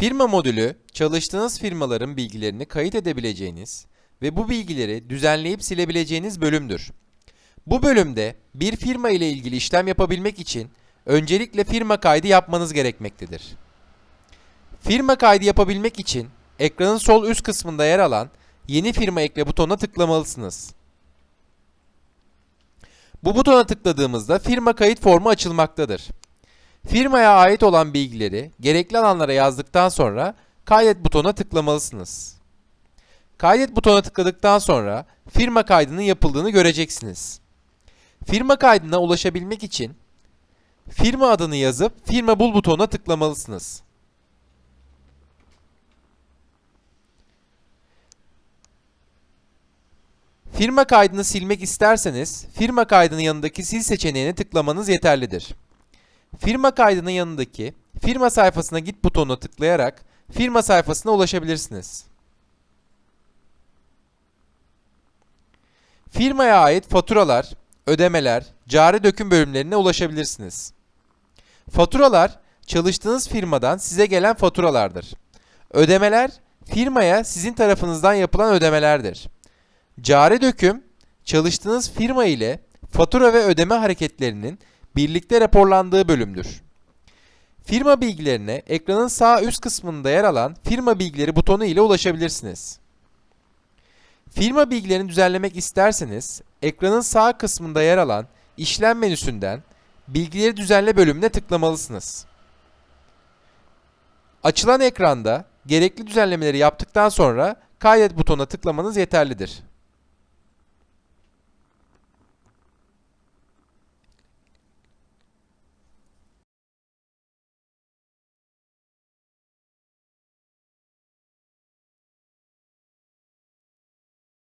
Firma modülü, çalıştığınız firmaların bilgilerini kayıt edebileceğiniz ve bu bilgileri düzenleyip silebileceğiniz bölümdür. Bu bölümde bir firma ile ilgili işlem yapabilmek için öncelikle firma kaydı yapmanız gerekmektedir. Firma kaydı yapabilmek için ekranın sol üst kısmında yer alan Yeni firma ekle butonuna tıklamalısınız. Bu butona tıkladığımızda firma kayıt formu açılmaktadır. Firmaya ait olan bilgileri gerekli alanlara yazdıktan sonra kaydet butonuna tıklamalısınız. Kaydet butonuna tıkladıktan sonra firma kaydının yapıldığını göreceksiniz. Firma kaydına ulaşabilmek için firma adını yazıp firma bul butonuna tıklamalısınız. Firma kaydını silmek isterseniz firma kaydının yanındaki sil seçeneğine tıklamanız yeterlidir. Firma kaydının yanındaki firma sayfasına git butonuna tıklayarak firma sayfasına ulaşabilirsiniz. Firmaya ait faturalar, ödemeler, cari döküm bölümlerine ulaşabilirsiniz. Faturalar, çalıştığınız firmadan size gelen faturalardır. Ödemeler, firmaya sizin tarafınızdan yapılan ödemelerdir. Cari döküm, çalıştığınız firma ile fatura ve ödeme hareketlerinin birlikte raporlandığı bölümdür. Firma bilgilerine ekranın sağ üst kısmında yer alan firma bilgileri butonu ile ulaşabilirsiniz. Firma bilgilerini düzenlemek isterseniz ekranın sağ kısmında yer alan işlem menüsünden bilgileri düzenle bölümüne tıklamalısınız. Açılan ekranda gerekli düzenlemeleri yaptıktan sonra kaydet butonuna tıklamanız yeterlidir.